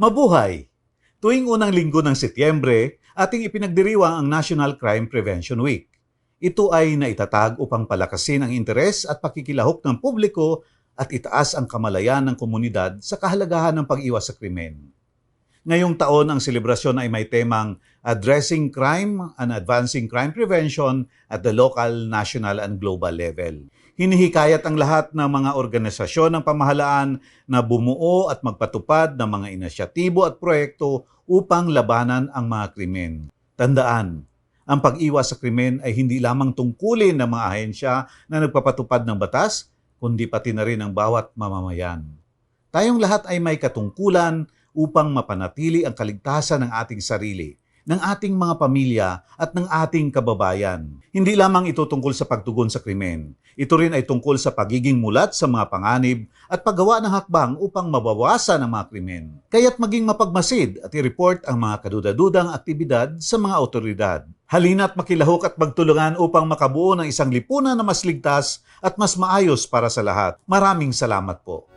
Mabuhay! Tuwing unang linggo ng Setyembre, ating ipinagdiriwang ang National Crime Prevention Week. Ito ay naitatag upang palakasin ang interes at pakikilahok ng publiko at itaas ang kamalayan ng komunidad sa kahalagahan ng pag-iwas sa krimen. Ngayong taon, ang selebrasyon ay may temang Addressing Crime and Advancing Crime Prevention at the Local, National, and Global Level. Hinihikayat ang lahat ng mga organisasyon ng pamahalaan na bumuo at magpatupad ng mga inisyatibo at proyekto upang labanan ang mga krimen. Tandaan, ang pag-iwas sa krimen ay hindi lamang tungkulin ng mga ahensya na nagpapatupad ng batas, kundi pati na rin ang bawat mamamayan. Tayong lahat ay may katungkulan upang mapanatili ang kaligtasan ng ating sarili, ng ating mga pamilya at ng ating kababayan. Hindi lamang ito tungkol sa pagtugon sa krimen. Ito rin ay tungkol sa pagiging mulat sa mga panganib at paggawa ng hakbang upang mabawasan ang mga krimen. Kaya't maging mapagmasid at i-report ang mga kadudadudang aktibidad sa mga otoridad. Halina't makilahok at magtulungan upang makabuo ng isang lipunan na mas ligtas at mas maayos para sa lahat. Maraming salamat po.